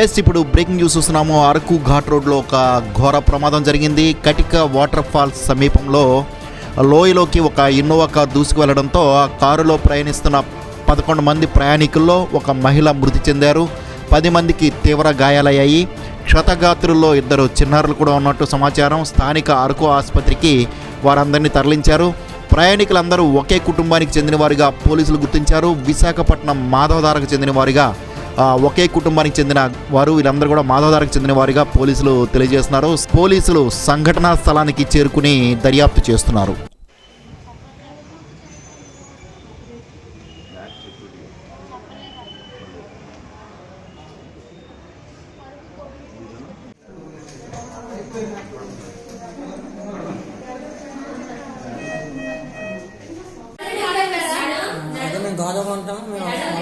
Yes ఇప్పుడు breaking news చూస్తున్నాము. అరకు ఘాట్ రోడ్లో ఒక ఘోర ప్రమాదం జరిగింది. కటిక వాటర్ ఫాల్స్ సమీపంలో లోయలోకి ఒక ఇన్నోవా కార్ దూసుకు వెళ్ళడంతో ఆ కారులో ప్రయాణిస్తున్న పదకొండు మంది ప్రయాణికుల్లో ఒక మహిళ మృతి చెందారు. పది మందికి తీవ్ర గాయాలయ్యాయి. క్షతగాత్రుల్లో ఇద్దరు చిన్నారులు కూడా ఉన్నట్టు సమాచారం. స్థానిక అరకు ఆసుపత్రికి వారందరినీ తరలించారు. ప్రయాణికులందరూ ఒకే కుటుంబానికి చెందిన వారిగా పోలీసులు గుర్తించారు. విశాఖపట్నం మాధవధారకు చెందిన వారిగా ఒకే కుటుంబానికి చెందిన వారు వీళ్ళందరూ కూడా మాధవధారకు చెందిన వారిగా పోలీసులు తెలియజేస్తున్నారు. పోలీసులు సంఘటనా స్థలానికి చేరుకుని దర్యాప్తు చేస్తున్నారు. మేము ఉంటాం మేము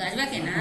గాజువాకేనా.